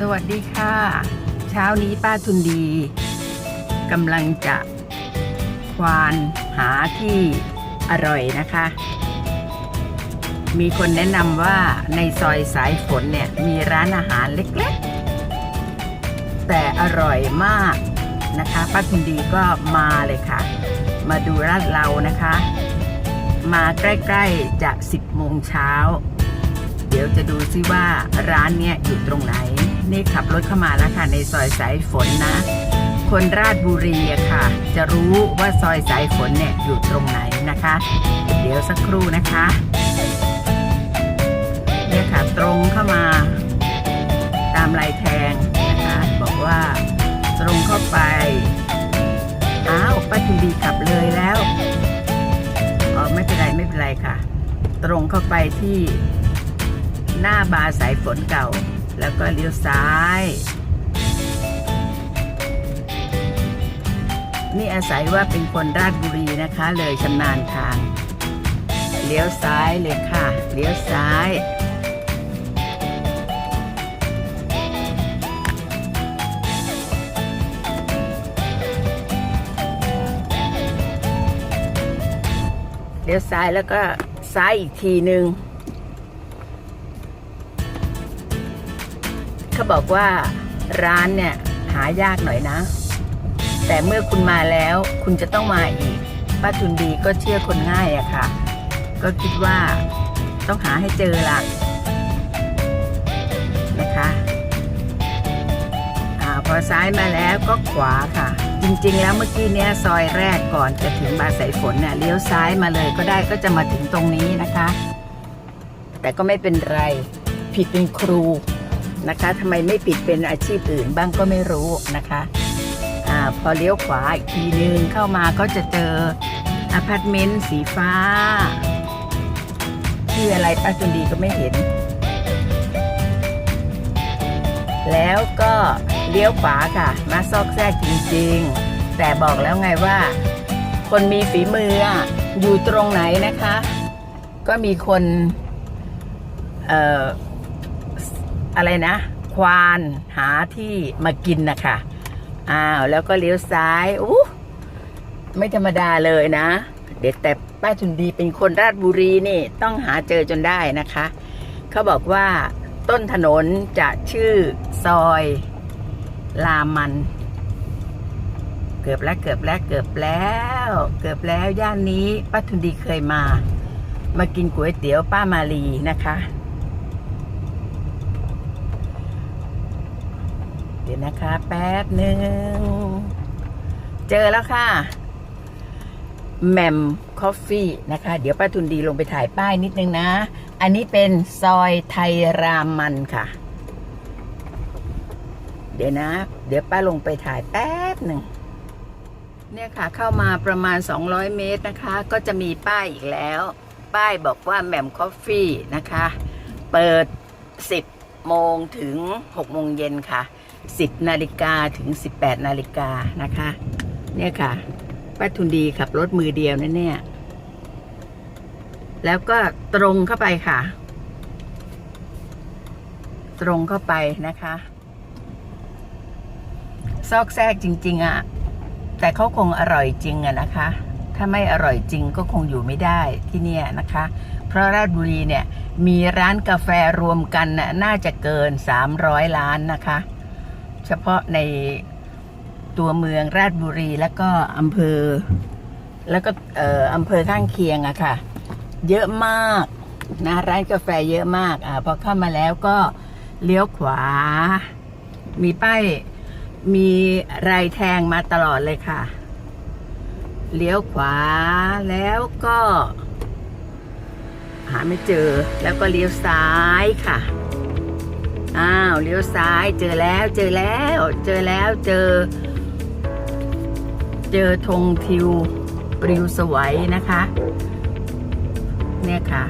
สวัสดีค่ะ เช้านี้ป้าทุนดีกำลังจะควานหาที่อร่อยนะคะ มีคนแนะนำว่าในซอยสายฝนเนี่ย มีร้านอาหารเล็กๆ แต่อร่อยมากนะคะป้าทุนดีก็มาเลยค่ะ มาดูร้านเรานะคะ มาใกล้ๆจะ 10โมงเช้าเดี๋ยวจะดูซิว่าร้านเนี่ยอยู่ตรงไหน นี่ขับรถเข้ามาแล้วค่ะ ในซอยสายฝนนะ คนราชบุรีอะค่ะ จะรู้ว่าซอยสายฝนเนี่ยอยู่ตรงไหนนะคะ เดี๋ยวสักครู่นะคะเนี่ยค่ะตรงเข้ามา ตามลายแทงนะคะ บอกว่าตรงเข้าไปอ้าวป้าจุดีขับเลยแล้วอ๋อไม่เป็นไรไม่เป็นไรค่ะ ตรงเข้าไปที่หน้าบาร์สายฝนเก่า แล้วก็เลี้ยวซ้าย นี่อาศัยว่าเป็นคนราชบุรีนะคะ เลยชำนาญทาง เลี้ยวซ้ายเลยค่ะ เลี้ยวซ้ายเลี้ยวซ้ายแล้วก็ซ้ายอีกทีหนึ่ง เขาบอกว่าร้านเนี่ยหายากหน่อยนะ แต่เมื่อคุณมาแล้วคุณจะต้องมาอีกป้าทุนดีก็เชื่อคนง่ายอะค่ะ ก็คิดว่าต้องหาให้เจอละนะคะอาพอซ้ายมาแล้วก็ขวาค่ะ จริงๆ แล้วเมื่อกี้เนี้ยซอยแรกก่อนจะถึงบาร์สายฝนเนี่ยเลี้ยวซ้ายมาเลยก็ได้ก็จะมาถึงตรงนี้นะคะ แต่ก็ไม่เป็นไรผิดเป็นครู นะคะทำไมไม่ปิดเป็นอาชีพอื่นบ้างก็ไม่รู้นะคะอ่าพอเลี้ยวขวาอีกทีนึงเข้ามาก็จะเจออพาร์ตเมนต์สีฟ้าชื่ออะไรป้าจุนดีก็ไม่เห็น แล้วก็เลี้ยวขวาค่ะ มาซอกแซกจริงๆ แต่บอกแล้วไงว่า คนมีฝีมืออยู่ตรงไหนนะคะ ก็มีคน เอ่อ อะไรนะ ควานหาที่มากินนะคะอ้าวแล้วก็เลี้ยวซ้ายอู้ไม่ธรรมดาเลยนะ เด็ดแต่ป้าทุนดีเป็นคนราชบุรีนี่ต้องหาเจอจนได้นะคะ เขาบอกว่าต้นถนนจะชื่อซอยลามัน เกือบแล้วเกือบแล้วเกือบแล้ว เกือบแล้วย่านนี้ป้าทุนดีเคยมา มากินก๋วยเตี๋ยวป้ามาลีนะคะ เดี๋ยวนะคะ แป๊บหนึ่ง เจอแล้วค่ะแหมมคอฟฟี่นะคะ เดี๋ยวป้าทุนดีลงไปถ่ายป้ายนิดนึงนะ อันนี้เป็นซอยไทยรามันค่ะ เดี๋ยวนะ เดี๋ยวป้าลงไปถ่ายแป๊บหนึ่ง เนี่ยค่ะเข้ามาประมาณ 200 เมตรนะคะ ก็จะมีป้ายอีกแล้ว ป้ายบอกว่าแหม่มคอฟฟี่นะคะ เปิด 10 โมงถึง 6 โมงเย็นค่ะ 10นาฬิกาถึง 18นาฬิกานะคะ เนี่ยค่ะป้าทุนดีขับรถมือเดียวนะเนี่ย แล้วก็ตรงเข้าไปค่ะ ตรงเข้าไปนะคะ ซอกแซกจริง ๆอะ่ะ แต่เขาคงอร่อยจริงอะนะคะ ถ้าไม่อร่อยจริงก็คงอยู่ไม่ได้ที่เนี่ยนะคะ เพราะราชบุรีเนี่ย มีร้านกาแฟรวมกันน่ะน่าจะเกิน 300 ล้านนะคะ เฉพาะในตัวเมืองราชบุรีแล้วก็อำเภอ แล้วก็เอ่ออำเภอข้างเคียงอะค่ะ เยอะมากนะร้านกาแฟเยอะมากอ่าพอเข้ามาแล้วก็เลี้ยวขวา มีป้ายมีรายแทงมาตลอดเลยค่ะ เลี้ยวขวาแล้วก็ หาไม่เจอแล้วก็เลี้ยวซ้ายค่ะ อ้าวเลี้ยวซ้ายเจอแล้วเจอแล้ว เจอแล้วเจอ เจอธงทิวปริวสวัยนะคะ เนี่ยค่ะ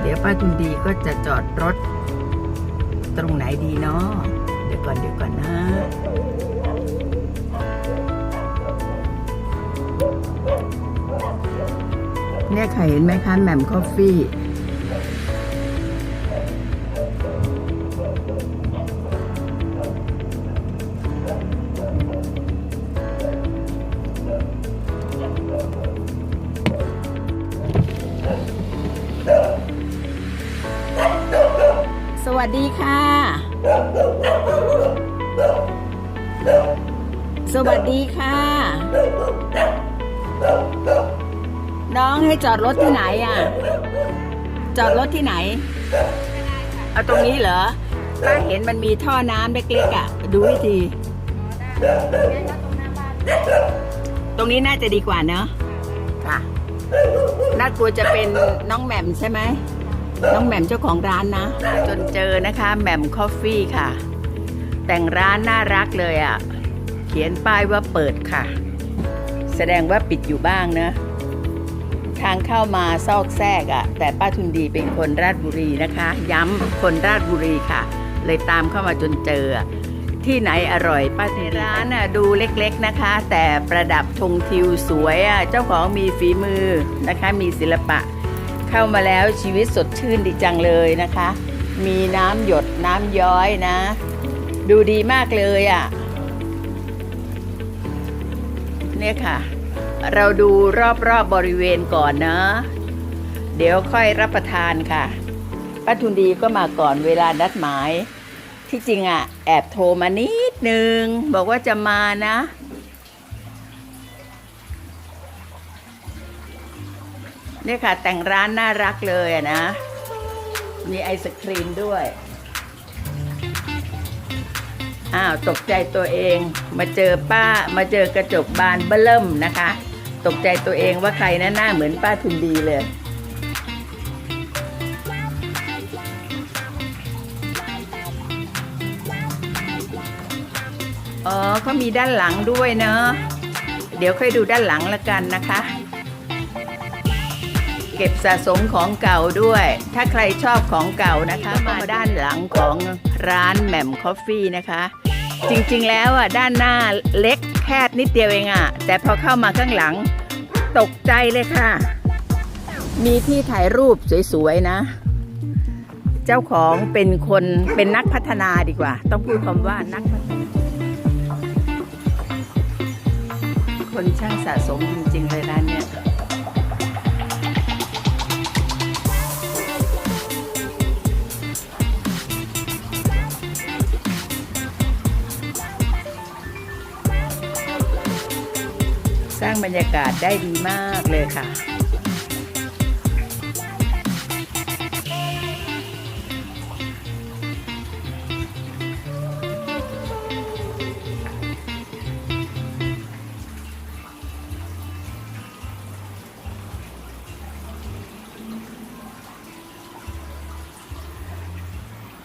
เดี๋ยวป้าทุนดีก็จะจอดรถ ตรงไหนดีเนาะเดี๋ยวก่อนเดี๋ยวก่อนนะเนี่ยค่ะเห็นไหมคะแหม่มคอฟฟี่ วัสดีค่ะ สวัสดีค่ะ น้องให้จอดรถที่ไหนอะ จอดรถที่ไหน เอาตรงนี้เหรอป้าเห็นมันมีท่อน้ำเล็กๆอะ ดูวิธี ตรงนี้น่าจะดีกว่าเนอะค่ะน่ากลัวจะเป็นน้องแหม่มใช่ไหม น้องแหม่มเจ้าของร้านนะ จนเจอนะคะแหม่มคอฟฟี่ค่ะ แต่งร้านน่ารักเลยอะ่ะ เขียนป้ายว่าเปิดค่ะ แสดงว่าปิดอยู่บ้างเนะ ทางเข้ามาซอกแซกอะ่ะ แต่ป้าทุนดีเป็นคนราชบุรีนะคะ ย้ำคนราชบุรีค่ะ เลยตามเข้ามาจนเจอที่ไหนอร่อยป้าที่ร้านน่ะดูเล็กๆนะคะ แต่ประดับธงทิวสวยอะเจ้าของมีฝีมือนะคะ มีศิลปะ เข้ามาแล้วชีวิตสดชื่นดีจังเลยนะคะ มีน้ำหยดน้ำย้อยนะ ดูดีมากเลยอะ่ะเนี่ยค่ะ เราดูรอบๆบบริเวณก่อนนะ เดี๋ยวค่อยรับประทานค่ะป้าทุนดีก็มาก่อนเวลานัดหมาย ที่จริงอะ่ะ แอบโทรมานิดนึง บอกว่าจะมานะ นี่ค่ะ แต่งร้านน่ารักเลยนะ มีไอศครีมด้วย อ้าว ตกใจตัวเอง มาเจอป้ามาเจอกระจกบานเบิ่มนะคะ ตกใจตัวเองว่าใครนะหน้าเหมือนป้าทุนดีเลยอ๋อเขามีด้านหลังด้วยเนอะ เดี๋ยวค่อยดูด้านหลังละกันนะคะ เก็บสะสมของเก่าด้วย ถ้าใครชอบของเก่านะคะ มาด้านหลังของร้านแหม่มคอฟฟี่นะคะ จริงๆแล้วอะด้านหน้าเล็กแคบนิดเดียวเองอะ แต่พอเข้ามาข้างหลังตกใจเลยค่ะ มีที่ถ่ายรูปสวยๆนะ เจ้าของเป็นคนเป็นนักพัฒนาดีกว่า ต้องพูดคำว่านักพัฒนา คนช่างสะสมจริงๆเลยร้านางบรรยากาศได้ดีมากเลยค่ะ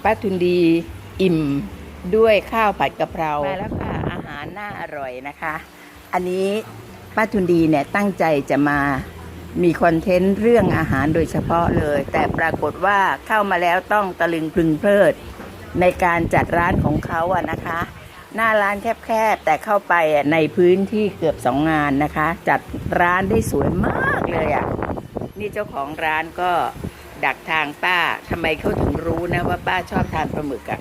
ป้าทุนดีอิ่มด้วยข้าวผัดกะเพรามาแล้วค่ะ อาหารน่าอร่อยนะคะ อันนี้ ป้าทุนดีเนี่ยตั้งใจจะมามีคอนเทนต์เรื่องอาหารโดยเฉพาะเลย แต่ปรากฏว่าเข้ามาแล้วต้องตะลึงพึงเพลิด ในการจัดร้านของเขาอะนะคะ หน้าร้านแคบๆ แต่เข้าไปอะในพื้นที่เกือบสองงานนะคะ จัดร้านได้สวยมากเลยอะนี่เจ้าของร้านก็ดักทางป้าทำไมเขาถึงรู้นะว่าป้าชอบทานปลาหมึกอะ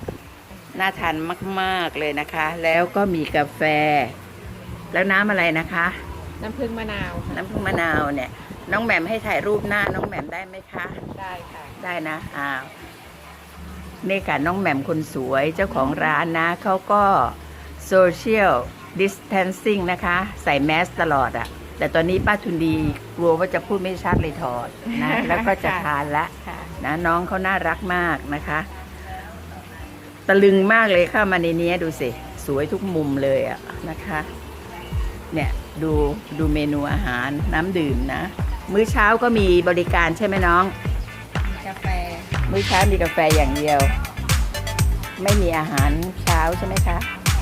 น่าทานมากๆเลยนะคะ แล้วก็มีกาแฟ แล้วน้ำอะไรนะคะ น้ำผึ้งมะนาวค่ะน้ำผึ้งมะนาวเนี่ย น้องแหม่มให้ถ่ายรูปหน้า น้องแหม่มได้ไหมคะ ได้ค่ะ ได้นะอ้าวนี่ค่ะน้องแหม่มคนสวยเจ้าของร้านนะเขาก็โซเชียลดิส a ทนซิ่งนะคะ ใส่แมสตลอดอะแต่ตอนนี้ป้าทุนดีกลัวว่าจะพูดไม่ชัดเลยถอดนะแล้วก็จะทานละค่ะนะน้องเขาน่ารักมากนะคะ ตะลึงมากเลยเข้ามาในนี้ดูสิ สวยทุกมุมเลยอะนะคะ เนี่ย ดูดูเมนูอาหารน้ำดื่มนะ มื้อเช้าก็มีบริการใช่ไหมน้อง มีกาแฟ มื้อเช้ามีกาแฟอย่างเดียว ไม่มีอาหารเช้าใช่ไหมคะ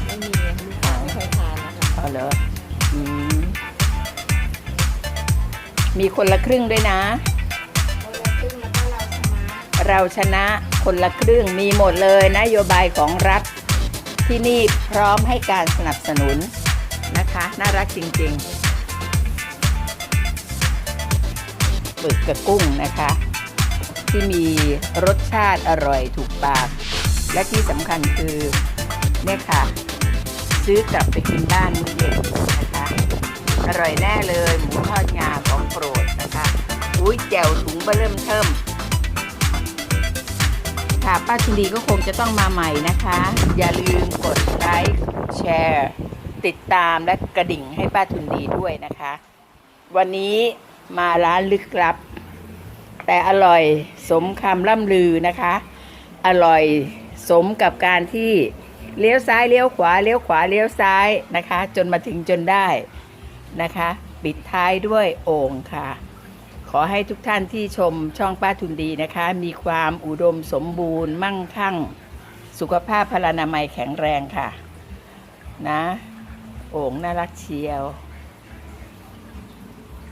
ไม่มีลูกค้าไม่เคยทานนะคะอ๋อเหรออืมมีคนละครึ่งด้วยนะ คนละครึ่งแล้วก็เราชนะเราชนะคนละครึ่งมีหมดเลยนโยบายของรัฐที่นี่พร้อมให้การสนับสนุน นะคะ น่ารักจริงๆปึกกับกุ้งนะคะ ที่มีรสชาติอร่อยถูกปาก และที่สำคัญคือเนี่ยค่ะ ซื้อกลับไปกินบ้านมื้อเย็นนะคะ อร่อยแน่เลยหมูทอดงาของโปรดนะคะอุ้ยแจ่วถุงเบเริ่มเทิมค่ะป้าทุนดีก็คงจะต้องมาใหม่นะคะ อย่าลืมกดไลค์แชร์ ติดตามและกระดิ่งให้ป้าทุนดีด้วยนะคะ วันนี้มาร้านลึกลับ แต่อร่อยสมคำล่ำลือนะคะ อร่อยสมกับการที่เลี้ยวซ้ายเลี้ยวขวาเลี้ยวขวาเลี้ยวซ้ายนะคะ จนมาถึงจนได้นะคะ ปิดท้ายด้วยโอ่งค่ะ ขอให้ทุกท่านที่ชมช่องป้าทุนดีนะคะ มีความอุดมสมบูรณ์มั่งคั่ง สุขภาพพลานามัยแข็งแรงค่ะ นะ โอ่งน่ารักเชียว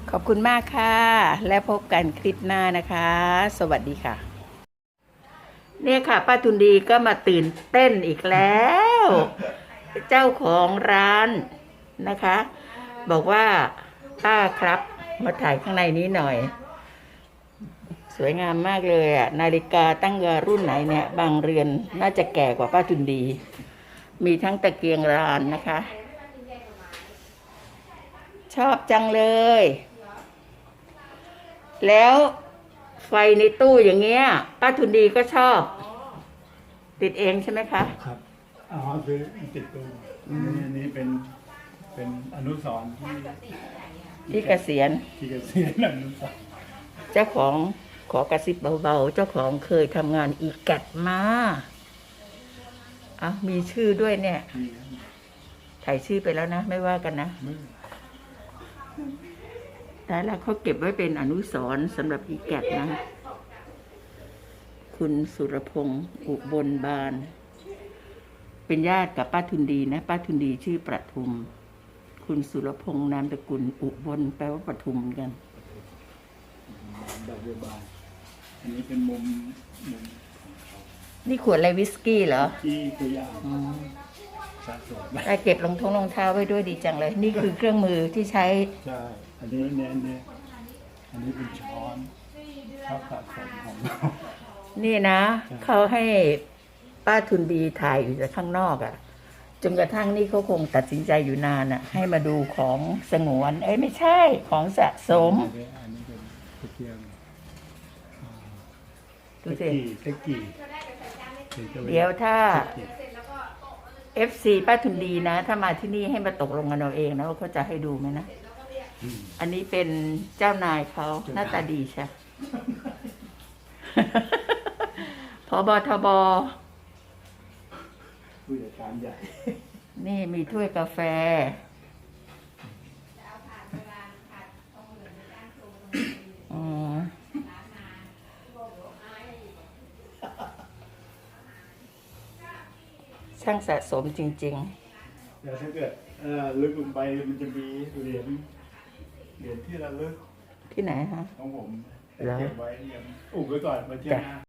ขอบคุณมากค่ะ และพบกันคลิปหน้านะคะ สวัสดีค่ะ เนี่ยค่ะป้าทุนดีก็มาตื่นเต้นอีกแล้ว เจ้าของร้านนะคะ บอกว่าป้าครับมาถ่ายข้างในนี้หน่อย สวยงามมากเลยอะ นาฬิกาตั้งเงอรุ่นไหนเนี่ย บางเรือนน่าจะแก่กว่าป้าทุนดี มีทั้งตะเกียงรานนะคะ ชอบจังเลย แล้วไฟในตู้อย่างเงี้ยป้าทุนดีก็ชอบ ติดเองใช่ไหมคะครับอ๋อคือติดตัวอันนี้อันนี้เป็นเป็นอนุสรณ์ที่ที่เกษียณที่เกษียณอนุสรณ์เจ้าของขอกระซิบเบาๆ เจ้าของเคยทำงานอีแกดมาอะมีชื่อด้วยเนี่ยที่ถ่ายชื่อไปแล้วนะ ไม่ว่ากันนะเมื่อ แต่แล้วเขาเก็บไว้เป็นอนุสรณ์สำหรับอีแกดนะ คุณสุรพงศ์อุบลบาน เป็นญาติกับป้าทุนดีนะ ป้าทุนดีชื่อประทุม คุณสุรพงศ์นามตระกุลอุบลแปลว่าประทุมเหมือนกันดอกเบี้ยบานอันนี้เป็นมุมมุมนี่ขวดอะไรวิสกี้เหรอ ที่ตัวอย่างอืม สะสมได้เก็บรองท้องรองเท้าไว้ด้วยดีจังเลย นี่คือเครื่องมือที่ใช้ใช่อันนี้เนี่ยเนี่ยอันนี้เป็นช้อนชอบสะสมของเรา นี่นะเขาให้ป้าทุนดีถ่ายอยู่จากข้างนอกอะ่ะจนกระทั่งนี่เขาคงตัดสินใจอยู่นานอะ่ะ ให้มาดูของสงวน เอ้ยไม่ใช่ของสะสม อันนี้อันนี้เป็นตะเกียงอ่าดูตะสิกี้ตะกี้เป็นตัวเดี๋ยวถ้า ตะกี้ FC ป้าทุนดีนะ ถ้ามาที่นี่ให้มาตกลงกันเอาเองนะว่าเขาจะให้ดูไหมนะ อืมอันนี้เป็นเจ้านายเขาหน้าตาดีใช่พบทบ ผู้จัดการใหญ่ นี่มีถ้วยกาแฟ อืม ช่างสะสมจริง เดี๋ยวถ้าเกิดเอ่อลึกลงไปมันจะมีเหรียญเหรียญที่ระลึกๆ ที่ไหนฮะ ของผมเหรอเก็บไว้ยังอุบไว้ก่อนมาเที่ยวหน้า